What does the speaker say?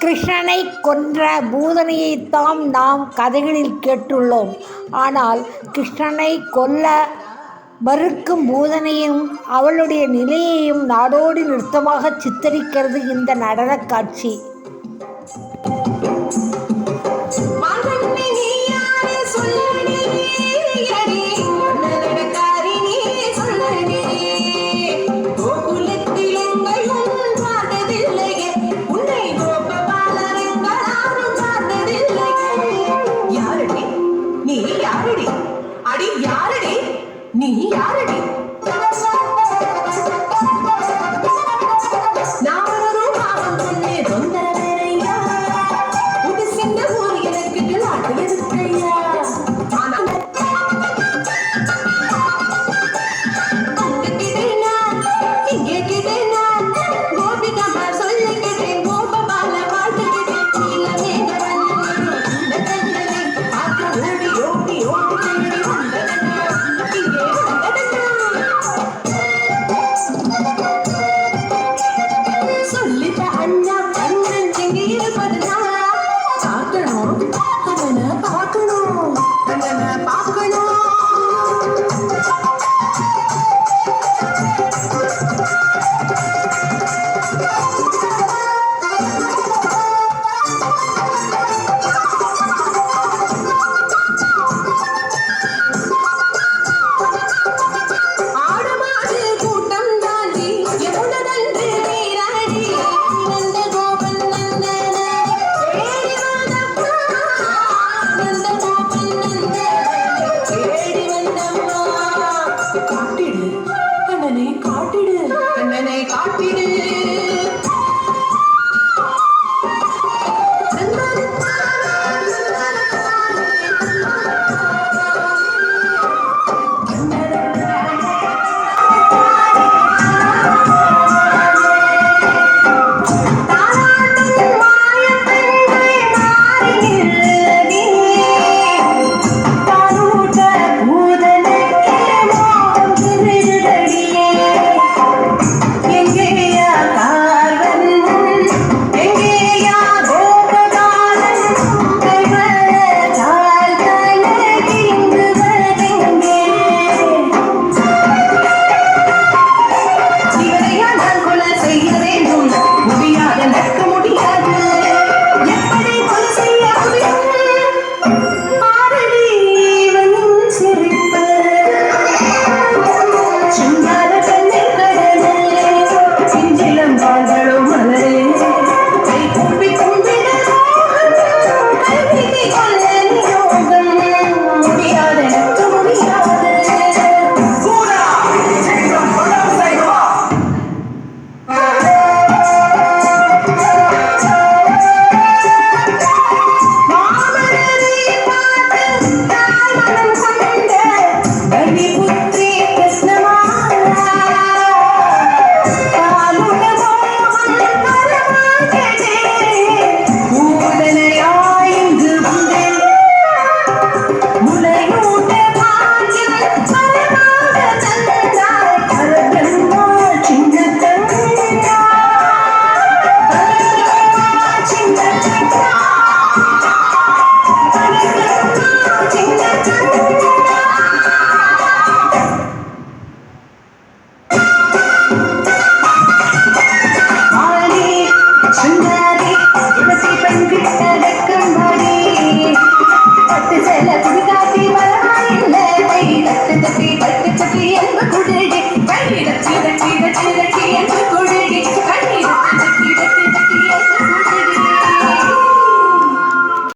கிருஷ்ணனை கொன்ற பூதனையைத்தாம் நாம் கதைகளில் கேட்டுள்ளோம். ஆனால் கிருஷ்ணனை கொல்ல மறுக்கும் பூதனையும் அவளுடைய நிலையையும் நாடோடி நிறுத்தமாக சித்தரிக்கிறது இந்த நடனக் காட்சி. இங்கே கிட்டே நான் 弟弟。